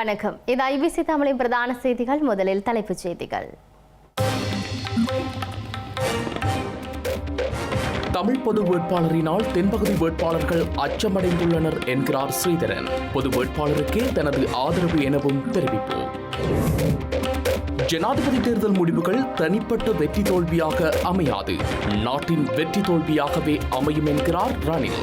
வணக்கம். இது ஐபிசி தமிழின் பிரதான செய்திகள். முதலில் தலைப்புச் செய்திகள். தமிழ் பொது வேட்பாளரினால் தென்பகுதி வேட்பாளர்கள் அச்சமடைந்துள்ளனர் என்கிறார் ஸ்ரீதரன். பொது வேட்பாளருக்கே தனது ஆதரவு எனவும் தெரிவிப்பு ஜனாதிபதி தேர்தல் முடிவுகள் தனிப்பட்ட வெற்றி தோல்வியாக அமையாது. நாட்டின் வெற்றி தோல்வியாகவே அமையும் என்கிறார் ரணில்.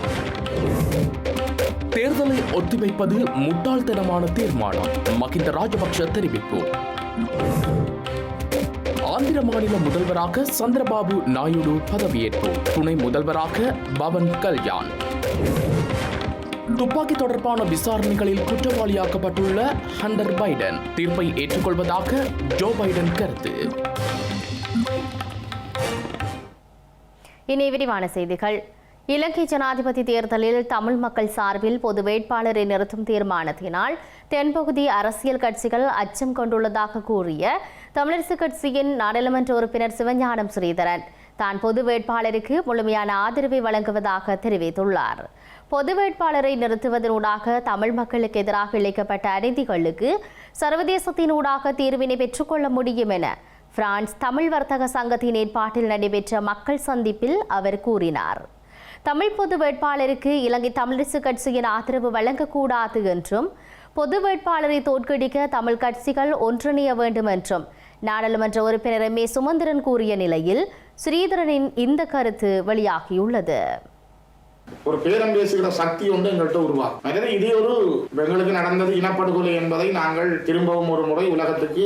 தேர்தலை ஒத்திவைப்பது முட்டாள்தனமான தீர்மானம். மகிந்த ராஜபக்ஷ தெரிவிப்பு. ஆந்திர மாநில முதல்வராக சந்திரபாபு நாயுடு பதவியேற்பு. துணை முதல்வராக பவன் கல்யாண். துப்பாக்கி தொடர்பான விசாரணைகளில் குற்றவாளியாக்கப்பட்டுள்ள ஹண்டர் பைடன். தீர்ப்பை ஏற்றுக்கொள்வதாக ஜோ பைடன் கருத்து. இனி விரிவான செய்திகள். இலங்கை ஜனாதிபதி தேர்தலில் தமிழ் மக்கள் சார்பில் பொது வேட்பாளரை நிறுத்தும் தீர்மானத்தினால் தென்பகுதி அரசியல் கட்சிகள் அச்சம் கொண்டுள்ளதாக கூறிய தமிழரசு கட்சியின் நாடாளுமன்ற உறுப்பினர் சிவஞானம் ஸ்ரீதரன் தான் பொது வேட்பாளருக்கு முழுமையான ஆதரவை வழங்குவதாக தெரிவித்துள்ளார். பொது வேட்பாளரை நிறுத்துவதனூடாக தமிழ் மக்களுக்கு எதிராக இழைக்கப்பட்ட அநீதிகளுக்கு சர்வதேசத்தினூடாக தீர்வினை பெற்றுக்கொள்ள முடியும் என பிரான்ஸ் தமிழ் வர்த்தக சங்கத்தின் ஏற்பாட்டில் நடைபெற்ற மக்கள் சந்திப்பில் அவர் கூறினார். தமிழ் பொது வேட்பாளருக்கு இலங்கை தமிழரசு கட்சியின் ஆதரவு வழங்கக்கூடாது என்றும் பொது வேட்பாளரை தோற்கடிக்க தமிழ் கட்சிகள் ஒன்றிணைய வேண்டும் என்றும் நாடாளுமன்ற உறுப்பினர் எம் ஏ சுமந்திரன் கூறிய நிலையில் ஸ்ரீதரனின் இந்த கருத்து வெளியாகியுள்ளது. ஒரு பேரம் பேசுகிற சக்தி ஒன்று எங்கள்கிட்ட உருவாகும். எனவே இதே ஒரு எங்களுக்கு நடந்தது இனப்படுகொலை என்பதை நாங்கள் திரும்பவும் ஒரு முறை உலகத்துக்கு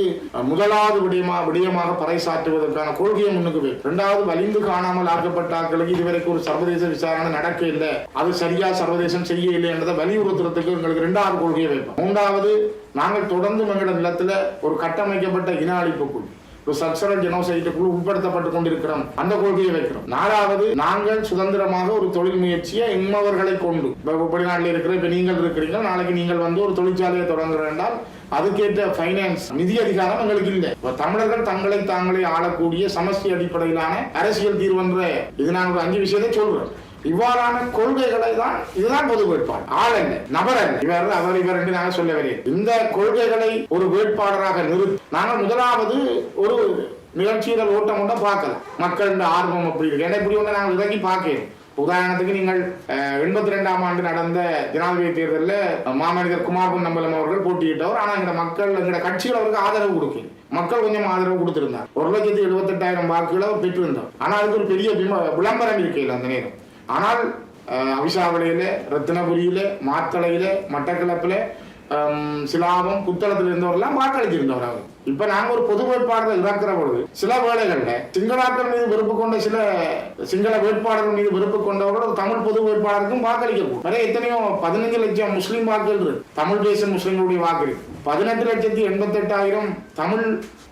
முதலாவது விடயமா விடயமாக பறைசாற்றுவதற்கான கொள்கையை முன்னுக்கு வை இரண்டாவது வலிந்து காணாமல் ஆக்கப்பட்ட ஆட்களுக்கு இதுவரைக்கும் ஒரு சர்வதேச விசாரணை நடக்க இல்லை. அது சரியா சர்வதேசம் செய்ய இல்லை என்றதை வலியுறுத்துறதுக்கு எங்களுக்கு இரண்டாவது கொள்கையை வைப்போம். மூன்றாவது நாங்கள் தொடர்ந்து எங்களோட நிலத்தில் ஒரு கட்டமைக்கப்பட்ட இன அழிப்பு குழு. சக்சரல் ஜெனோசைட்டுக்குள் உட்படுத்தப்பட்டுக் கொண்டிருக்கிறோம். அந்த கொள்கையை வைக்கிறோம். நாலாவது நாங்கள் சுதந்திரமாக ஒரு தொழில் முயற்சியை எம்மவர்களை கொண்டு இப்ப வெளிநாட்டில் இருக்கிற இப்ப நீங்கள் இருக்கிறீங்க நாளைக்கு நீங்கள் வந்து ஒரு தொழிற்சாலையை தொடங்குற என்றால் அதுக்கேற்ற ஃபைனான்ஸ் நிதி அதிகாரம் எங்களுக்கு இல்லை. இப்ப தமிழர்கள் தங்களை தாங்களே ஆளக்கூடிய சமஸ்தி அடிப்படையிலான அரசியல் தீர்வுன்ற இது நான் ஒரு அஞ்சு விஷயத்தை சொல்றேன் இவ்வாறான கொள்கைகளை தான் இதுதான் பொது வேட்பாளர். ஆள் என்ன? நபர் என்ன? இவர் அவர் இவர் என்று நாங்கள் சொல்ல வரேன். இந்த கொள்கைகளை ஒரு வேட்பாளராக நிறுத்தி நாங்கள் முதலாவது ஒரு நிகழ்ச்சியில் ஓட்டம் கொண்ட பார்க்கலாம் மக்கள் ஆர்வம் அப்படி இருக்கு. ஏன்னா இப்படி ஒன்று நாங்கள் இறங்கி பார்க்கிறோம் உதாரணத்துக்கு நீங்கள் எண்பத்தி ரெண்டாம் ஆண்டு நடந்த ஜனாதிபதி தேர்தலில் மாமனிதர் குமார் நம்பலம் அவர்கள் போட்டியிட்டவர். ஆனால் இந்த மக்கள் இந்த கட்சிகள் அவருக்கு ஆதரவு கொடுக்கும் மக்கள் கொஞ்சம் ஆதரவு கொடுத்திருந்தார். ஒரு லட்சத்தி எழுபத்தெட்டாயிரம் வாக்குகளை அவர் பெற்றிருந்தார். ஆனால் அதுக்கு ஒரு பெரிய விம- விளம்பரம் இருக்கையில் அந்த நேரம். ஆனால் அஹ், அவிசாவளையில ரத்தினபுரியில மாத்தளையில மட்டக்களப்பில் சிலாபம் புத்தளத்தில் இருந்தவரெல்லாம் வாக்களித்திருந்தவர் அவர். இப்ப நாங்க ஒரு பொது வேட்பாளர்கள் இறக்குற பொழுது சில வேளைகள்ல சிங்களாக்கள் மீது வெறுப்பு கொண்ட சில சிங்கள வேட்பாளர்கள் மீது வெறுப்பு கொண்டவர்கள் ஒரு தமிழ் பொது வேட்பாளருக்கும் வாக்களிக்க நிறைய எத்தனையோ பதினஞ்சு லட்சம் முஸ்லீம் வாக்குகள் இருக்கு. தமிழ் தேச முஸ்லீம்களுடைய வாக்கு பதினெட்டு லட்சத்தி எண்பத்தெட்டாயிரம் தமிழ்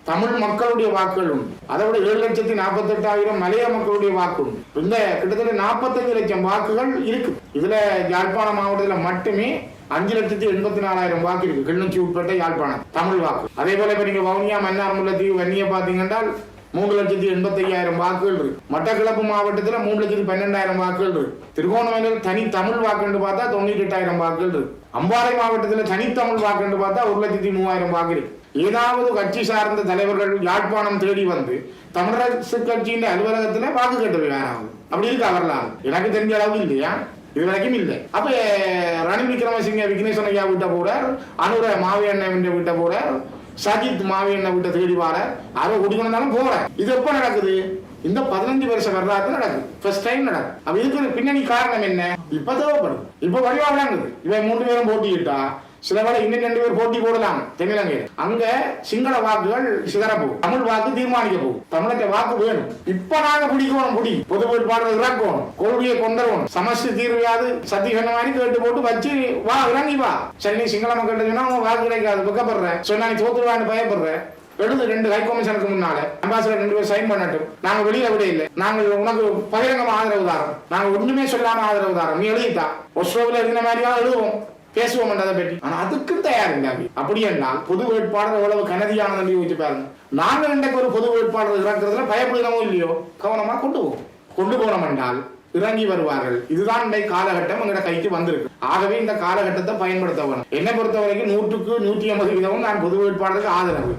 தமிழ் மக்களுடைய வாக்குகள் உண்டு அதை விட ஏழு லட்சத்தி நாற்பத்தெட்டாயிரம் மலைய மக்களுடைய வாக்கு உண்டு இந்த கிட்டத்தட்ட நாற்பத்தஞ்சு லட்சம் வாக்குகள் இருக்கு. இதுல யாழ்ப்பாணம் மாவட்டத்தில் மட்டுமே அஞ்சு லட்சத்தி எண்பத்தி நாலாயிரம் வாக்கு இருக்கு. கிளிநொச்சி உட்பட்ட யாழ்ப்பாணம் தமிழ் வாக்கு. அதே போல இப்ப நீங்க வவுனியா மன்னார் முல்லைத்தீவு வன்னிய பாத்தீங்கன்னா மூன்று லட்சத்தி எண்பத்தி ஐயாயிரம் வாக்குகள் இருக்கு. மட்டக்களப்பு மாவட்டத்தில் மூணு லட்சத்தி பன்னெண்டாயிரம் வாக்குகள் இருக்கு. திருகோணமலையில் தனி தமிழ் வாக்குன்னு பார்த்தா தொண்ணூற்றி எட்டாயிரம் வாக்குகள் இருக்கு. அம்பாறை மாவட்டத்தில் தனித்தமிழ் வாக்குன்னு பார்த்தா ஒரு லட்சத்தி மூவாயிரம் வாக்கு இருக்கு. ஏதாவது கட்சி சார்ந்த தலைவர்கள் யாழ்ப்பாணம் தேடி வந்து தமிழரசு கட்சியின் அலுவலகத்துல வாக்கு கேட்டு வேறாகும் அப்படி இருக்கு அவர்களால் எனக்கு தெரிஞ்ச அளவு இல்லையா? இது வரைக்கும் இல்லை. அப்ப ரணில் விக்ரமசிங்க விக்னேஸ்வரன் ஐயா வீட்டை போறார் அனுர மாவியண்ணன் வீட்டை போறார் சஜித் மாவியண்ணன் வீட்டை தேடி வாரார் யாரோ குடிக்கணும் போறார். இது எப்ப நடக்குது? இந்த பதினஞ்சு வருஷ வரலாற்று நடக்குது. ஃபர்ஸ்ட் டைம் நடக்கும் அப்ப இதுக்கு பின்னணி காரணம் என்ன? இப்ப தேவைப்படும். இப்ப வடிவா இவன் மூன்று பேரும் போட்டியிட்டா சில வேளை இன்னும் ரெண்டு பேர் போட்டி போடலாம். தென்னிலங்கையில் அங்க சிங்கள வாக்குகள் சிதறப்பு. தமிழ் வாக்கு தீர்மானிக்க போகும் தமிழக வாக்கு வேணும். இப்ப நாங்க பிடிக்கணும் பிடி பொது வேட்பாளர் இறக்கணும். கொள்கையை கொண்டரணும் சமஸ்தி தீர்வையாது சத்தியகன மாதிரி கேட்டு போட்டு வச்சு வா இறங்கி வா. சரி சிங்கள மக்கள் உன் வாக்கு கிடைக்காது. வெக்கப்படுற. சொன்னா நீ தோத்துருவான்னு பயப்படுற. எழுது ரெண்டு ஹை கமிஷனுக்கு முன்னால. அம்பாசிடர் ரெண்டு பேர் சைன் பண்ணட்டும். நாங்க வெளியில விட இல்லை. நாங்கள் உனக்கு பகிரங்கமா ஆதரவு தாரோம். நாங்க ஒண்ணுமே சொல்லாம ஆதரவு தாரோம். நீ எழுதிட்டா. ஒஸ்ரோவில் இருந்த மாதிரியா எழுதுவோம். பேசுவோம் அதை பற்றி. ஆனா அதுக்கும் தயார் இல்லை அப்படி என்றால் பொது வேட்பாளர் எவ்வளவு கனதியானது யோசிச்சு பாருங்க. நாங்க இன்றைக்கு ஒரு பொது வேட்பாளர் இறக்குறதுல பயப்படுகிறோமோ இல்லையோ கவனமா கொண்டு போவோம் கொண்டு போனோம் என்றால் இறங்கி வருவார்கள். இதுதான் இந்த காலகட்டம் எங்களோட கைக்கு வந்திருக்கு. ஆகவே இந்த காலகட்டத்தை பயன்படுத்த வேணும். என்னை பொறுத்த வரைக்கும் நூற்றுக்கு நூற்றி ஐம்பது வீதமும் நான் பொது வேட்பாளருக்கு ஆதரவு.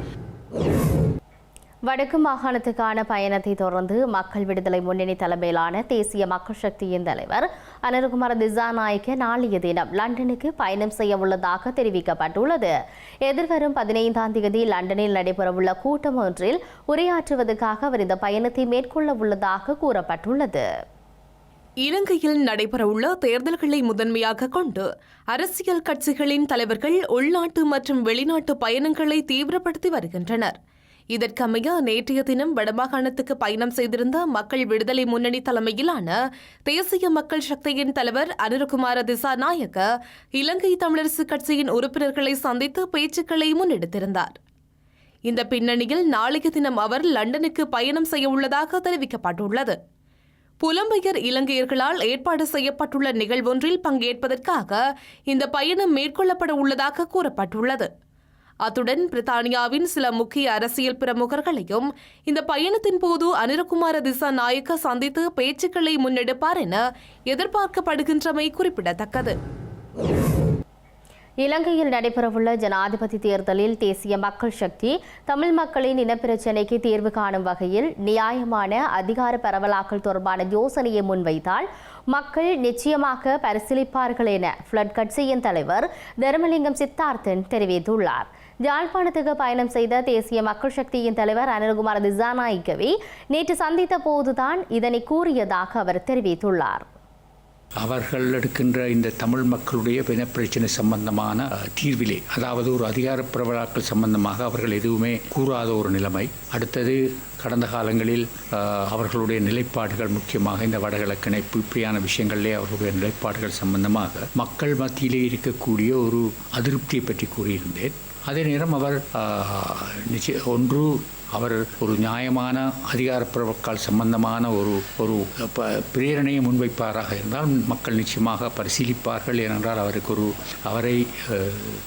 வடக்கு மாகாணத்துக்கான பயணத்தை தொடர்ந்து மக்கள் விடுதலை முன்னணி தலைமையிலான தேசிய மக்கள் சக்தியின் தலைவர் அனல்குமார் திசாநாயக்க நாளைய தினம் லண்டனுக்கு பயணம் செய்ய உள்ளதாக தெரிவிக்கப்பட்டுள்ளது. எதிர்வரும் பதினைந்தாம் தேதி லண்டனில் நடைபெறவுள்ள கூட்டம் ஒன்றில் உரையாற்றுவதற்காக அவர் இந்த பயணத்தை மேற்கொள்ள உள்ளதாக கூறப்பட்டுள்ளது. இலங்கையில் நடைபெறவுள்ள தேர்தல்களை முதன்மையாக கொண்டு அரசியல் கட்சிகளின் தலைவர்கள் உள்நாட்டு மற்றும் வெளிநாட்டு பயணங்களை தீவிரப்படுத்தி வருகின்றனர். இதற்கமைய நேற்றைய தினம் வடமாகாணத்துக்கு பயணம் செய்திருந்த மக்கள் விடுதலை முன்னணி தலைமையிலான தேசிய மக்கள் சக்தியின் தலைவர் அனுரகுமார திசாநாயக்க இலங்கை தமிழரசு கட்சியின் உறுப்பினர்களை சந்தித்து பேச்சுக்களை முன்னெடுத்திருந்தார். இந்த பின்னணியில் நாளைய தினம் அவர் லண்டனுக்கு பயணம் செய்ய உள்ளதாக தெரிவிக்கப்பட்டுள்ளது. புலம்பெயர் இலங்கையர்களால் ஏற்பாடு செய்யப்பட்டுள்ள நிகழ்வொன்றில் பங்கேற்பதற்காக இந்த பயணம் மேற்கொள்ளப்பட உள்ளதாக கூறப்பட்டுள்ளது. அத்துடன் பிரித்தானியாவின் சில முக்கிய அரசியல் பிரமுகர்களையும் இந்த பயணத்தின் போது அனிரகுமார திசா நாயக்க சந்தித்து பேச்சுக்களை முன்னெடுப்பார் என எதிர்பார்க்கப்படுகின்றமை குறிப்பிடத்தக்கது. இலங்கையில் நடைபெறவுள்ள ஜனாதிபதி தேர்தலில் தேசிய மக்கள் சக்தி தமிழ் மக்களின் இனப்பிரச்சினைக்கு தீர்வு காணும் வகையில் நியாயமான அதிகார பரவலாக்கல் தொடர்பான யோசனையை முன்வைத்தால் மக்கள் நிச்சயமாக பரிசீலிப்பார்கள் என ஃப்ளட் கட்சியின் தலைவர் தர்மலிங்கம் சித்தார்த்தன் தெரிவித்துள்ளார். யாழ்ப்பாணத்துக்கு பயணம் செய்த தேசிய மக்கள் சக்தியின் தலைவர் அனில்குமார் திசாநாயக்கவை நேற்று சந்தித்த போதுதான் இதனை கூறியதாக அவர் தெரிவித்துள்ளார். அவர்கள் எடுக்கின்ற இந்த தமிழ் மக்களுடைய இனப்பிரச்சனை சம்பந்தமான தீர்விலே அதாவது ஒரு அதிகார பிரபலாக்கள் சம்பந்தமாக அவர்கள் எதுவுமே கூறாத ஒரு நிலைமை. அடுத்தது கடந்த காலங்களில் அவர்களுடைய நிலைப்பாடுகள் முக்கியமாக இந்த வடகிழக்கு இணைப்பு இப்படியான விஷயங்களிலே அவர்களுடைய நிலைப்பாடுகள் சம்பந்தமாக மக்கள் மத்தியிலே இருக்கக்கூடிய ஒரு அதிருப்தியை பற்றி கூறியிருந்தேன். அதே நேரம் அவர் நிச்சய ஒன்று அவர் ஒரு நியாயமான அதிகார பிரபுக்கள் சம்பந்தமான ஒரு ஒரு ப- பிரேரணையை முன்வைப்பாராக இருந்தால் மக்கள் நிச்சயமாக பரிசீலிப்பார்கள் ஏனென்றால் அவருக்கு ஒரு அவரை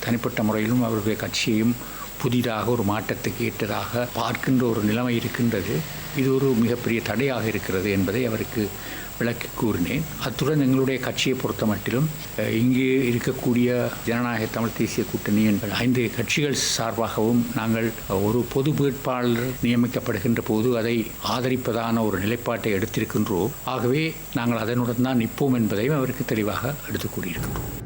தனிப்பட்ட முறையிலும் அவருடைய கட்சியையும் புதிதாக ஒரு மாற்றத்துக்கு ஏற்றதாக பார்க்கின்ற ஒரு நிலைமை இருக்கின்றது. இது ஒரு மிகப்பெரிய தடையாக இருக்கிறது என்பதை அவருக்கு விளக்கி கூறினேன். அத்துடன் எங்களுடைய கட்சியை பொறுத்த மட்டிலும் இங்கு இருக்கக்கூடிய ஜனநாயக தமிழ் தேசிய கூட்டணியின் ஐந்து கட்சிகள் சார்பாகவும் நாங்கள் ஒரு பொது வேட்பாளர் நியமிக்கப்படுகின்ற போது அதை ஆதரிப்பதான ஒரு நிலைப்பாட்டை எடுத்திருக்கின்றோம். ஆகவே நாங்கள் அதனுடன் தான் நிற்போம் என்பதையும் அவருக்கு தெளிவாக எடுத்துக் கூறியிருக்கின்றோம்.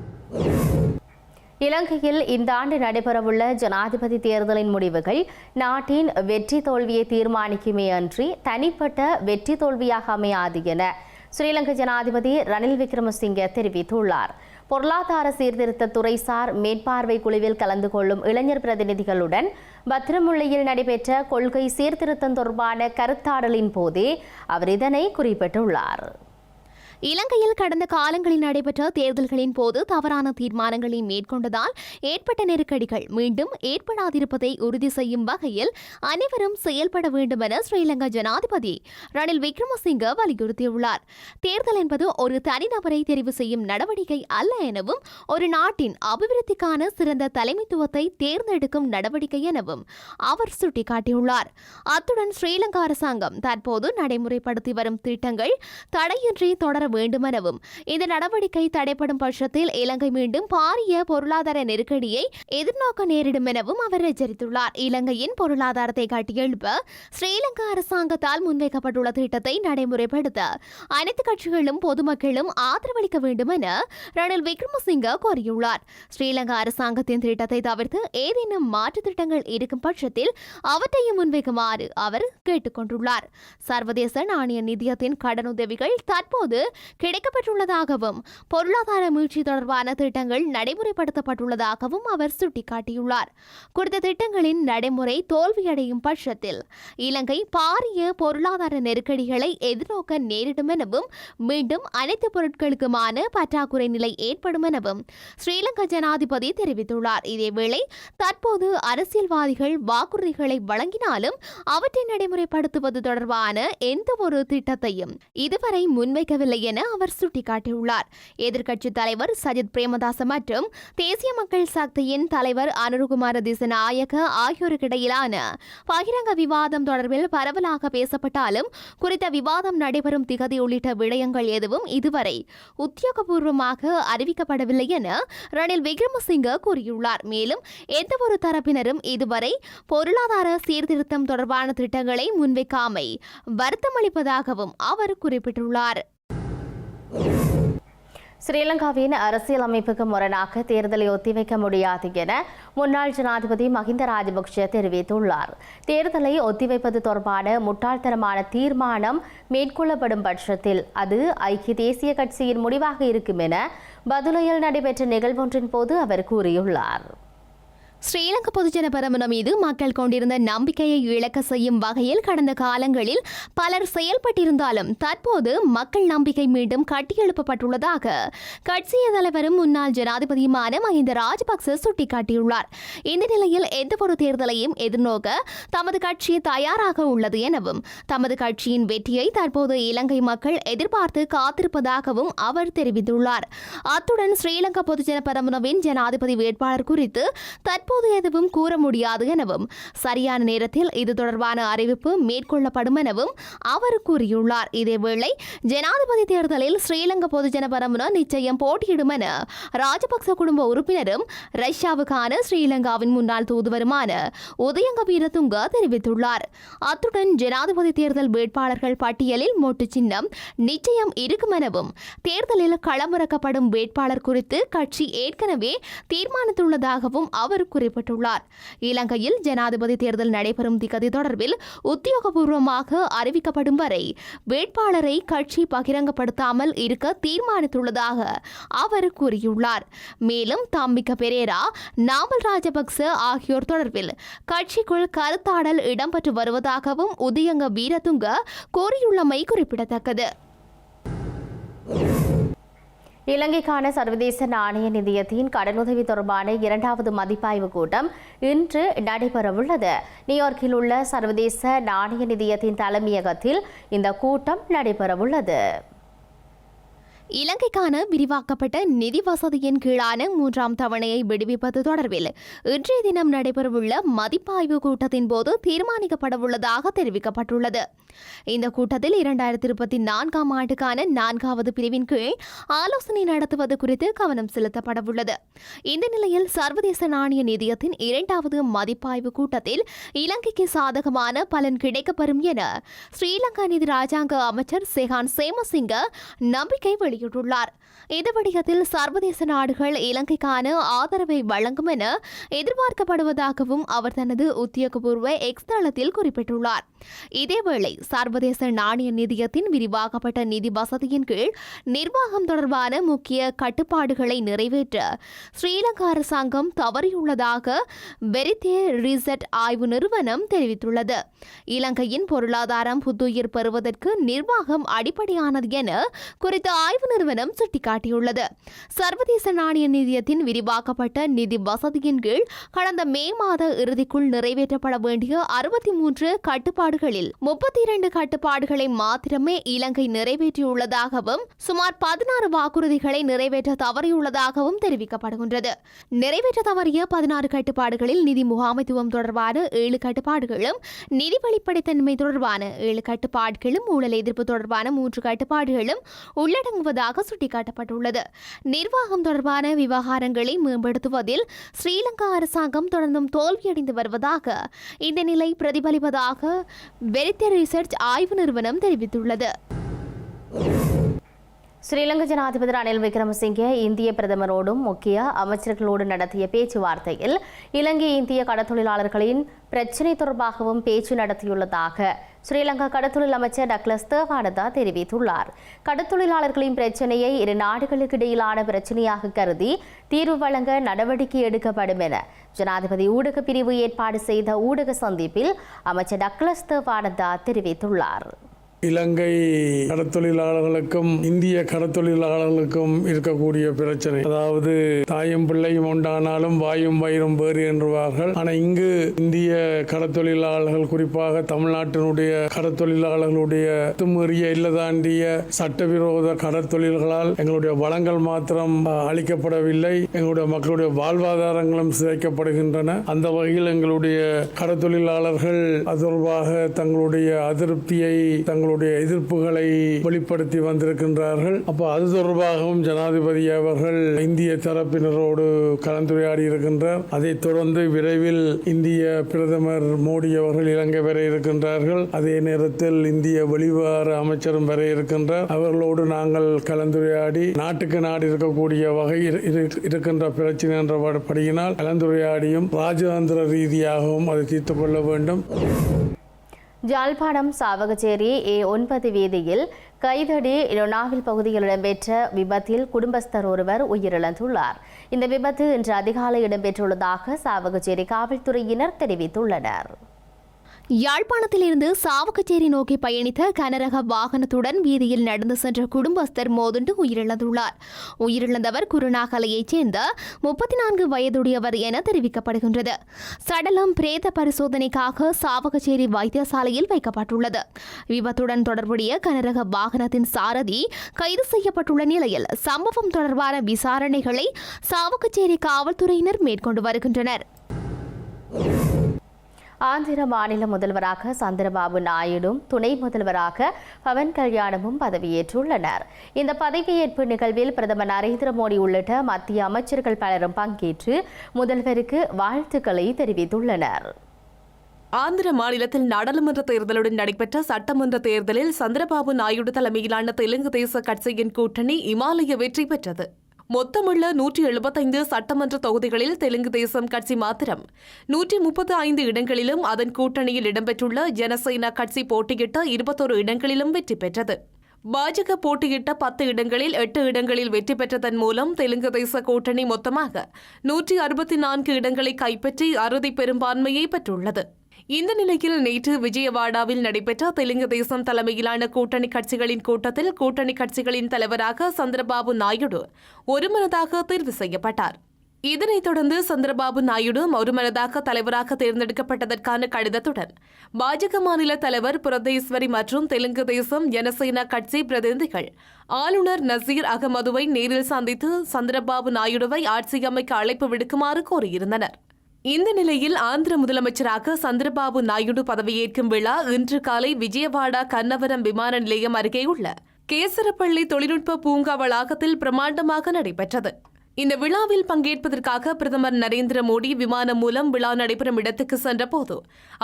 இலங்கையில் இந்த ஆண்டு நடைபெறவுள்ள ஜனாதிபதி தேர்தலின் முடிவுகள் நாட்டின் வெற்றி தோல்வியை தீர்மானிக்குமே அன்றி தனிப்பட்ட வெற்றி தோல்வியாக அமையாது என ஸ்ரீலங்கா ஜனாதிபதி ரணில் விக்ரமசிங்கே தெரிவித்துள்ளார். பொருளாதார சீர்திருத்த துறைசார் மேற்பார்வை குழுவில் கலந்து கொள்ளும் இளைஞர் பிரதிநிதிகளுடன் பத்திரமுள்ளியில் நடைபெற்ற கொள்கை சீர்திருத்தம் தொடர்பான கருத்தாடலின் போதே அவர் இதனை குறிப்பிட்டுள்ளார். இலங்கையில் கடந்த காலங்களில் நடைபெற்ற தேர்தல்களின் போது தவறான தீர்மானங்களை மேற்கொண்டதால் ஏற்பட்ட நெருக்கடிகள் மீண்டும் ஏற்படாதிருப்பதை உறுதி செய்யும் வகையில் அனைவரும் செயல்பட வேண்டும் என ஸ்ரீலங்கா ஜனாதிபதி ரணில் விக்ரமசிங்க வலியுறுத்தியுள்ளார். தேர்தல் என்பது ஒரு தனிநபரை தெரிவு செய்யும் நடவடிக்கை அல்ல எனவும் ஒரு நாட்டின் அபிவிருத்திக்கான சிறந்த தலைமைத்துவத்தை தேர்ந்தெடுக்கும் நடவடிக்கை எனவும் அவர் சுட்டிக்காட்டியுள்ளார். அத்துடன் ஸ்ரீலங்கா அரசாங்கம் தற்போது நடைமுறைப்படுத்தி வரும் திட்டங்கள் தடையின்றி தொடர வேண்டுமெனவும். இந்த நடவடிக்கை தடைப்படும் பட்சத்தில் இலங்கை மீண்டும் பாரிய பொருளாதார நெருக்கடியை எதிர்நோக்க நேரிடும் எனவும் அவர் எச்சரித்துள்ளார். இலங்கையின் பொருளாதாரத்தை கட்டியெழுப்ப ஸ்ரீலங்கா அரசாங்கத்தால் முன்வைக்கப்பட்டுள்ள திட்டத்தை நடைமுறைப்படுத்த அனைத்து கட்சிகளும் பொதுமக்களும் ஆதரவளிக்க வேண்டும் என ரணில் விக்ரமசிங்க கோரியுள்ளார். ஸ்ரீலங்கா அரசாங்கத்தின் திட்டத்தை தவிர்த்து ஏதேனும் மாற்று திட்டங்கள் இருக்கும் பட்சத்தில் அவற்றையும் முன்வைக்குமாறு அவர் கேட்டுக்கொண்டுள்ளார். சர்வதேச நாணய நிதியத்தின் கடனுதவிகள் தற்போது கிடைக்கப்பட்டுள்ளதாகவும் பொருளாதார மீழ்ச்சி தொடர்பான திட்டங்கள் நடைமுறைப்படுத்தப்பட்டுள்ளதாகவும் அவர் சுட்டிக்காட்டியுள்ளார். குறித்த திட்டங்களின் நடைமுறை தோல்வியடையும் பட்சத்தில் இலங்கை பாரிய பொருளாதார நெருக்கடிகளை எதிர்நோக்க நேரிடும் எனவும் மீண்டும் அனைத்து பொருட்களுக்குமான பற்றாக்குறை நிலை ஏற்படும் எனவும் ஸ்ரீலங்கா ஜனாதிபதி தெரிவித்துள்ளார். இதேவேளை தற்போது அரசியல்வாதிகள் வாக்குறுதிகளை வழங்கினாலும் அவற்றை நடைமுறைப்படுத்துவது தொடர்பான எந்த ஒரு திட்டத்தையும் இதுவரை முன்வைக்கவில்லை என அவர் சுட்டிக்காட்டியுள்ளார். எதிர்க்கட்சித் தலைவர் சஜித் பிரேமதாச மற்றும் தேசிய மக்கள் சக்தியின் தலைவர் அனுருகுமார திசநாயக்க ஆகியோருக்கிடையிலான பகிரங்க விவாதம் தொடர்பில் பரவலாக பேசப்பட்டாலும் குறித்த விவாதம் நடைபெறும் திகதி உள்ளிட்ட விடயங்கள் எதுவும் இதுவரை உத்தியோகபூர்வமாக அறிவிக்கப்படவில்லை என ரணில் விக்ரமசிங்க கூறியுள்ளார். மேலும் எந்தவொரு தரப்பினரும் இதுவரை பொருளாதார சீர்திருத்தம் தொடர்பான திட்டங்களை முன்வைக்காமை வருத்தமளிப்பதாகவும் அவர் குறிப்பிட்டுள்ளார். ஸ்ரீலங்காவின் அரசியல் அமைப்புக்கு முரணாக தேர்தலை ஒத்திவைக்க முடியாது என முன்னாள் ஜனாதிபதி மஹிந்த ராஜபக்ஷ தெரிவித்துள்ளார். தேர்தலை ஒத்திவைப்பது தொடர்பான முட்டாள்தனமான தீர்மானம் மேற்கொள்ளப்படும் பட்சத்தில் அது ஐக்கிய தேசிய கட்சியின் முடிவாக இருக்கும் என பதுளையில் நடைபெற்ற நிகழ்வொன்றின் போது அவர் கூறியுள்ளார். ஸ்ரீலங்கா பொதுஜன பரமன மீது மக்கள் கொண்டிருந்த நம்பிக்கையை இழக்க செய்யும் வகையில் கடந்த காலங்களில் பலர் செயல்பட்டிருந்தாலும் தற்போது மக்கள் நம்பிக்கை மீண்டும் கட்டியெழுப்பப்பட்டுள்ளதாக கட்சிய தலைவரும் முன்னாள் ஜனாதிபதியுமான மஹிந்த ராஜபக்சே சுட்டிக்காட்டியுள்ளார். இந்த நிலையில் எந்தவொரு தேர்தலையும் எதிர்நோக்க தமது கட்சி தயாராக உள்ளது எனவும் தமது கட்சியின் வெற்றியை தற்போது இலங்கை மக்கள் எதிர்பார்த்து காத்திருப்பதாகவும் அவர் தெரிவித்துள்ளார். அத்துடன் ஸ்ரீலங்கா பொதுஜன பரமனவின் ஜனாதிபதி வேட்பாளர் குறித்து தற்போது எதுவும் கூற முடியாது எனவும் சரியான நேரத்தில் இது தொடர்பான அறிவிப்பு மேற்கொள்ளப்படும் எனவும் அவர் கூறியுள்ளார். இதேவேளை ஜனாதிபதி தேர்தலில் ஸ்ரீலங்கா பொதுஜன பரமுன நிச்சயம் போட்டியிடும் என ராஜபக்ச குடும்ப உறுப்பினரும் ரஷ்யாவுக்கான ஸ்ரீலங்காவின் முன்னாள் தூதுவருமான உதயங்க வீரதுங்க தெரிவித்துள்ளார். அத்துடன் ஜனாதிபதி தேர்தல் வேட்பாளர்கள் பட்டியலில் மொட்டு சின்னம் நிச்சயம் இருக்கும் எனவும் தேர்தலில் களமிறக்கப்படும் வேட்பாளர் குறித்து கட்சி ஏற்கனவே தீர்மானித்துள்ளதாகவும் அவர் குறிப்பிட்டுள்ளார். இலங்கையில் ஜனாதிபதி தேர்தல் நடைபெறும் திகதி தொடர்பில் உத்தியோகபூர்வமாக அறிவிக்கப்படும் வரை வேட்பாளரை கட்சி பகிரங்கப்படுத்தாமல் இருக்க தீர்மானித்துள்ளதாக அவர் கூறியுள்ளார். மேலும் தாம்பிக்க பெரேரா நாமல் ராஜபக்ச ஆகியோர் தொடர்பில் கட்சிக்குள் கருத்தாடல் இடம்பெற்று வருவதாகவும் உதயங்க வீரதுங்க கூறியுள்ளமை குறிப்பிடத்தக்கது. இலங்கைக்கான சர்வதேச நாணய நிதியத்தின் கடனுதவி தொடர்பான இரண்டாவது மதிப்பாய்வு கூட்டம் இன்று நடைபெறவுள்ளது. நியூயார்க்கில் உள்ள சர்வதேச நாணய நிதியத்தின் தலைமையகத்தில் இந்த கூட்டம் நடைபெறவுள்ளது. இலங்கைக்கான விரிவாக்கப்பட்ட நிதி வசதியின் கீழான மூன்றாம் தவணையை விடுவிப்பது தொடர்பில் இன்றைய தினம் நடைபெறவுள்ள மதிப்பாய்வு கூட்டத்தின் போது தீர்மானிக்கப்படவுள்ளதாக தெரிவிக்கப்பட்டுள்ளது. இந்த கூட்டத்தில் இரண்டாயிரத்தி இருபத்தி நான்காம் ஆண்டுக்கான நான்காவது பிரிவின் கீழ் ஆலோசனை நடத்துவது குறித்து கவனம் செலுத்தப்படவுள்ளது இந்த நிலையில் சர்வதேச நாணய நிதியத்தின் இரண்டாவது மதிப்பாய்வு கூட்டத்தில் இலங்கைக்கு சாதகமான பலன் கிடைக்கப்பெறும் என ஸ்ரீலங்கா நிதி ராஜாங்க அமைச்சர் செஹான் சேமசிங்க நம்பிக்கை வெளியிட்டுள்ளார். இந்த விடயத்தில் சர்வதேச நாடுகள் இலங்கைக்கான ஆதரவை வழங்கும் என எதிர்பார்க்கப்படுவதாகவும் அவர் தனது உத்தியோகபூர்வ எக்ஸ் தளத்தில் குறிப்பிட்டுள்ளார். இதேவேளை சர்வதேச நாணய நிதியத்தின் விரிவாக்கப்பட்ட நிதி வசதியின் கீழ் நிர்வாகம் தொடர்பான முக்கிய கட்டுப்பாடுகளை நிறைவேற்ற ஸ்ரீலங்கா அரசாங்கம் தவறியுள்ளதாக வெரித்தே ரிசர்ட் ஆய்வு நிறுவனம் தெரிவித்துள்ளது. இலங்கையின் பொருளாதாரம் புத்துயிர் பெறுவதற்கு நிர்வாகம் அடிப்படையானது என குறித்த ஆய்வு நிறுவனம் சுட்டிக்காட்டியுள்ளது. சர்வதேச நாணய நிதியத்தின் விரிவாக்கப்பட்ட நிதி வசதியின் கீழ் கடந்த மே மாத இறுதிக்குள் நிறைவேற்றப்பட வேண்டிய அறுபத்தி மூன்று கட்டுப்பாடுகளில் முப்பத்தி இரண்டு கட்டுப்பாடுகளை மாத்திரமே இலங்கை நிறைவேற்றியுள்ளதாகவும் சுமார் பதினாறு வாக்குறுதிகளை நிறைவேற்ற தவறியுள்ளதாகவும் தெரிவிக்கப்படுகின்றது. நிறைவேற்ற தவறிய பதினாறு கட்டுப்பாடுகளில் நிதி முகாமைத்துவம் தொடர்பான ஏழு கட்டுப்பாடுகளும் நிதி வெளிப்படைத்தன்மை தொடர்பான ஏழு கட்டுப்பாடுகளும் ஊழல் எதிர்ப்பு தொடர்பான மூன்று கட்டுப்பாடுகளும் உள்ளடங்குவது இருப்பதாக சுட்டிக்காட்டப்பட்டுள்ளது. நிர்வாகம் தொடர்பான விவகாரங்களை மேம்படுத்துவதில் ஸ்ரீலங்கா அரசாங்கம் தொடர்ந்தும் தோல்வியடைந்து வருவதாக இந்த நிலை பிரதிபலிப்பதாக வெரித்த ரிசர்ச் ஆய்வு நிறுவனம் தெரிவித்துள்ளது. ஸ்ரீலங்கா ஜனாதிபதி ரணில் விக்ரமசிங்கே இந்திய பிரதமரோடும் முக்கிய அமைச்சர்களோடு நடத்திய பேச்சுவார்த்தையில் இலங்கை இந்திய கடத்தொழிலாளர்களின் பிரச்சினை தொடர்பாகவும் பேச்சு நடத்தியுள்ளதாக ஸ்ரீலங்கா கடத்தொழில் அமைச்சர் டக்ளஸ் தேவானதா தெரிவித்துள்ளார். கடத்தொழிலாளர்களின் பிரச்சினையை இரு நாடுகளுக்கு இடையிலான பிரச்சினையாக கருதி தீர்வு வழங்க நடவடிக்கை எடுக்கப்படும் என ஜனாதிபதி ஊடக பிரிவு ஏற்பாடு செய்த ஊடக சந்திப்பில் அமைச்சர் டக்ளஸ் தேவானதா தெரிவித்துள்ளார். இலங்கை கடத்தொழிலாளர்களுக்கும் இந்திய கடத்தொழிலாளர்களுக்கும் இருக்கக்கூடிய பிரச்சனை. அதாவது தாயும் பிள்ளையும் உண்டானாலும் வாயும் வயிறும் வேறு என்றுவார்கள். ஆனால் இங்கு இந்திய கடத்தொழிலாளர்கள் குறிப்பாக தமிழ்நாட்டினுடைய கடத்தொழிலாளர்களுடைய தும்மறிய இல்ல தாண்டிய சட்டவிரோத கடத்தொழில்களால் எங்களுடைய வளங்கள் மாத்திரம் அளிக்கப்படவில்லை எங்களுடைய மக்களுடைய வாழ்வாதாரங்களும் சிதைக்கப்படுகின்றன. அந்த வகையில் எங்களுடைய கடத்தொழிலாளர்கள் அது தொடர்பாக தங்களுடைய அதிருப்தியை தங்களுடைய எதிர்ப்புகளை வெளிப்படுத்தி வந்திருக்கின்றார்கள். அப்போ அது தொடர்பாகவும் ஜனாதிபதி அவர்கள் இந்திய தரப்பினரோடு கலந்துரையாடி இருக்கின்றார். அதைத் தொடர்ந்து விரைவில் இந்திய பிரதமர் மோடி அவர்கள் இலங்கை வர இருக்கின்றார்கள். அதே நேரத்தில் இந்திய வெளிவார அமைச்சரும் வர இருக்கின்றார். அவர்களோடு நாங்கள் கலந்துரையாடி நாட்டுக்கு நாடு இருக்கக்கூடிய வகையில் இரு- இருக்கின்ற பிரச்சனை என்ற படியினால் கலந்துரையாடியும் ராஜதந்திர ரீதியாகவும் அதை தீர்த்துக் கொள்ள வேண்டும். ஜாழ்ப்பாணம் சாவகச்சேரி ஏ ஒன்பது வீதியில் கைதடி லொனாவில் பகுதியில் இடம்பெற்ற விபத்தில் குடும்பஸ்தர் ஒருவர் உயிரிழந்துள்ளார். இந்த விபத்து இன்று அதிகாலை இடம்பெற்றுள்ளதாக சாவகச்சேரி காவல்துறையினர் தெரிவித்துள்ளனர். யாழ்ப்பாணத்திலிருந்து சாவகச்சேரி நோக்கி பயணித்த கனரக வாகனத்துடன் வீதியில் நடந்து சென்ற குடும்பஸ்தர் மோதுண்டு உயிரிழந்துள்ளார். உயிரிழந்தவர் குருநாகலையைச் சேர்ந்த முப்பத்தி நான்கு வயதுடையவர் என தெரிவிக்கப்படுகின்றது. சடலம் பிரேத பரிசோதனைக்காக சாவகச்சேரி வைத்தியசாலையில் வைக்கப்பட்டுள்ளது. விபத்துடன் தொடர்புடைய கனரக வாகனத்தின் சாரதி கைது செய்யப்பட்டுள்ள நிலையில் சம்பவம் தொடர்பான விசாரணைகளை சாவகச்சேரி காவல்துறையினர் மேற்கொண்டு வருகின்றனர். ஆந்திர மாநில முதல்வராக சந்திரபாபு நாயுடும் துணை முதல்வராக பவன் கல்யாணமும் பதவியேற்றுள்ளனர். இந்த பதவியேற்பு நிகழ்வில் பிரதமர் நரேந்திர மோடி உள்ளிட்ட மத்திய அமைச்சர்கள் பலரும் பங்கேற்று முதல்வருக்கு வாழ்த்துக்களை தெரிவித்துள்ளனர். ஆந்திர மாநிலத்தில் நாடாளுமன்ற தேர்தலுடன் நடைபெற்ற சட்டமன்ற தேர்தலில் சந்திரபாபு நாயுடு தலைமையிலான தெலுங்கு தேச கட்சியின் கூட்டணி இமாலய வெற்றி பெற்றது. மொத்தமுள்ள நூற்றி எழுபத்தைந்து சட்டமன்ற தொகுதிகளில் தெலுங்கு தேசம் கட்சி மாத்திரம். நூற்றி முப்பத்து ஐந்து இடங்களிலும் அதன் கூட்டணியில் இடம்பெற்றுள்ள ஜனசேனா கட்சி போட்டியிட்ட இருபத்தொரு இடங்களிலும் வெற்றி பெற்றது. பாஜக போட்டியிட்ட பத்து இடங்களில் எட்டு இடங்களில் வெற்றி பெற்றதன் மூலம் தெலுங்கு தேச கூட்டணி மொத்தமாக நூற்றி அறுபத்தி நான்கு இடங்களை கைப்பற்றி அறுதி பெரும்பான்மையை பெற்றுள்ளது. இந்த நிலையில் நேற்று விஜயவாடாவில் நடைபெற்ற தெலுங்கு தேசம் தலைமையிலான கூட்டணி கட்சிகளின் கூட்டத்தில் கூட்டணி கட்சிகளின் தலைவராக சந்திரபாபு நாயுடு ஒருமனதாக தேர்வு செய்யப்பட்டார். இதனைத் தொடர்ந்து சந்திரபாபு நாயுடு ஒருமனதாக தலைவராக தேர்ந்தெடுக்கப்பட்டதற்கான கடிதத்துடன் பாஜக மாநில தலைவர் புரதேஸ்வரி மற்றும் தெலுங்கு தேசம் ஜனசேனா கட்சி பிரதிநிதிகள் ஆளுநர் நசீர் அகமதுவை நேரில் சந்தித்து சந்திரபாபு நாயுடுவை ஆட்சி அமைக்க அழைப்பு விடுக்குமாறு கோரியிருந்தனர். இந்த நிலையில் ஆந்திர முதலமைச்சராக சந்திரபாபு நாயுடு பதவியேற்கும் விழா இன்று காலை விஜயவாடா கன்னவரம் விமான நிலையம் அருகே உள்ள கேசரப்பள்ளி தொழில்நுட்ப பூங்கா வளாகத்தில் பிரமாண்டமாக நடைபெற்றது. இந்த விழாவில் பங்கேற்பதற்காக பிரதமர் நரேந்திர மோடி விமானம் மூலம் விழா நடைபெறும் இடத்துக்கு சென்றபோது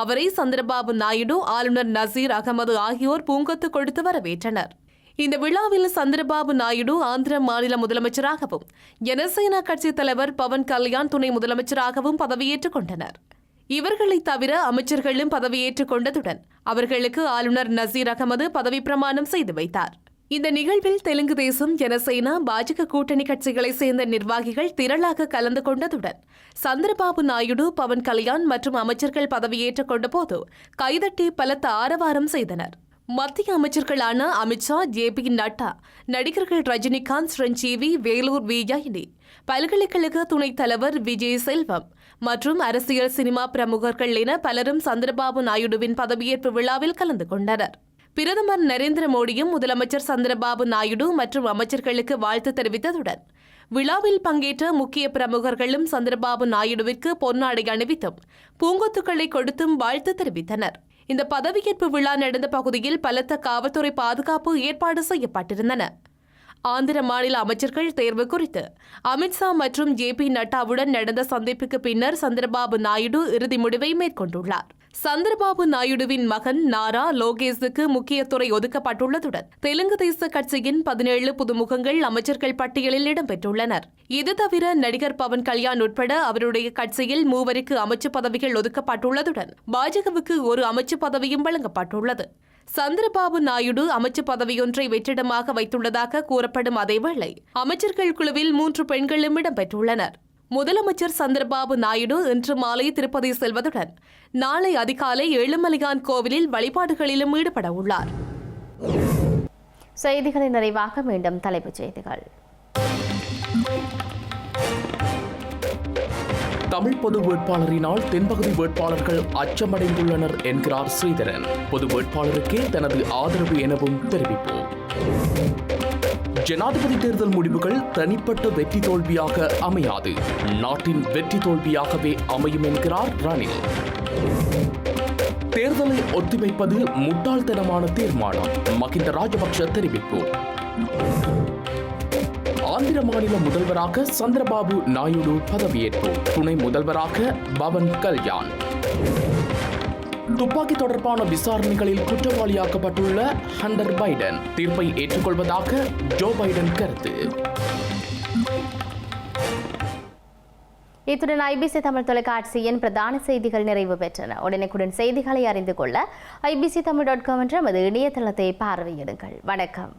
அவரை சந்திரபாபு நாயுடு ஆளுநர் நசீர் அகமது ஆகியோர் பூங்கொத்து கொடுத்து வரவேற்றனர். இந்த விழாவில் சந்திரபாபு நாயுடு ஆந்திர மாநில முதலமைச்சராகவும் ஜனசேனா கட்சி தலைவர் பவன் கல்யாண் துணை முதலமைச்சராகவும் பதவியேற்றுக் கொண்டனர். இவர்களை தவிர அமைச்சர்களும் பதவியேற்றுக் கொண்டதுடன் அவர்களுக்கு ஆளுநர் நசீர் அகமது பதவி பிரமாணம் செய்து வைத்தார். இந்த நிகழ்வில் தெலுங்கு தேசம் ஜனசேனா பாஜக கூட்டணி கட்சிகளைச் சேர்ந்த நிர்வாகிகள் திரளாக கலந்து கொண்டதுடன் சந்திரபாபு நாயுடு பவன் கல்யாண் மற்றும் அமைச்சர்கள் பதவியேற்றுக் கொண்டபோது கைதட்டி பலத்த ஆரவாரம் செய்தனர். மத்திய அமைச்சர்களான அமித்ஷா ஜே பி நட்டா நடிகர்கள் ரஜினிகாந்த் ஸ்ரஞ்சீவி வேலூர் விஜயினி பல்கலைக்கழக துணைத் தலைவர் விஜய் செல்வம் மற்றும் அரசியல் சினிமா பிரமுகர்கள் என பலரும் சந்திரபாபு நாயுடுவின் பதவியேற்பு விழாவில் கலந்து கொண்டனர். பிரதமர் நரேந்திர மோடியும் முதலமைச்சர் சந்திரபாபு நாயுடு மற்றும் அமைச்சர்களுக்கு வாழ்த்து தெரிவித்ததுடன் விழாவில் பங்கேற்ற முக்கிய பிரமுகர்களும் சந்திரபாபு நாயுடுவிற்கு பொன்னாடை அணிவித்தும் பூங்கொத்துக்களை கொடுத்தும் வாழ்த்து தெரிவித்தனர். இந்த பதவியேற்பு விழா நடந்த பகுதியில் பலத்த காவல்துறை பாதுகாப்பு ஏற்பாடு செய்யப்பட்டிருந்தன. ஆந்திர மாநில அமைச்சர்கள் தேர்வு குறித்து அமித்ஷா மற்றும் ஜே பி நட்டாவுடன் நடந்த சந்திப்புக்கு பின்னர் சந்திரபாபு நாயுடு இறுதி முடிவை மேற்கொண்டுள்ளார். சந்திரபாபு நாயுடுவின் மகன் நாரா லோகேஷுக்கு முக்கிய துறை ஒதுக்கப்பட்டுள்ளதுடன் தெலுங்கு தேச கட்சியின் பதினேழு புதுமுகங்கள் அமைச்சர்கள் பட்டியலில் இடம்பெற்றுள்ளனர். இது தவிர நடிகர் பவன் கல்யாண் உட்பட அவருடைய கட்சியில் மூவருக்கு அமைச்சு பதவிகள் ஒதுக்கப்பட்டுள்ளதுடன் பாஜகவுக்கு ஒரு அமைச்சு பதவியும் வழங்கப்பட்டுள்ளது. சந்திரபாபு நாயுடு அமைச்சு பதவியொன்றை வெற்றிடமாக வைத்துள்ளதாக கூறப்படும் அதேவேளை அமைச்சர்கள் குழுவில் மூன்று பெண்களும் இடம்பெற்றுள்ளனர். முதலமைச்சர் சந்திரபாபு நாயுடு இன்று மாலை திருப்பதி செல்வதுடன் நாளை அதிகாலை ஏழுமலையான் கோவிலில் வழிபாடுகளிலும் ஈடுபட உள்ளார். செய்திகளின் நிறைவாக மீண்டும் தலைப்புச் செய்திகள். தமிழ் பொது வேட்பாளரினால் தென்பகுதி வேட்பாளர்கள் அச்சமடைந்துள்ளனர் என்கிறார் ஸ்ரீதரன். பொது வேட்பாளருக்கே தனது ஆதரவு எனவும் தெரிவிப்பு. ஜனாதிபதி தேர்தல் முடிவுகள் தனிப்பட்ட வெற்றி தோல்வியாக அமையாது. நாட்டின் வெற்றி தோல்வியாகவே அமையும் என்கிறார் ரணில். தேர்தலை ஒத்திவைப்பது முட்டாள்தனமான தீர்மானம் மகிந்த ராஜபக்ஷ தெரிவிப்பு. ஆந்திர மாநில முதல்வராக சந்திரபாபு நாயுடு பதவியேற்பு துணை முதல்வராக பவன் கல்யாண். துப்பாக்கி தொடர்பான விசாரணைகளில் குற்றவாளியாக்கப்பட்டுள்ள ஹண்டர் பைடன். தீர்ப்பை ஏற்றுக்கொள்வதாக ஜோ பைடன் கருத்து. இத்துடன் ஐபிசி தமிழ் தொலைக்காட்சியின் பிரதான செய்திகள் நிறைவு பெற்றன. உடனுக்குடன் செய்திகளை அறிந்து கொள்ள ஐபிசி தமிழ் டாட் காம் என்ற நமது இணையதளத்தை பார்வையிடுங்கள். வணக்கம்.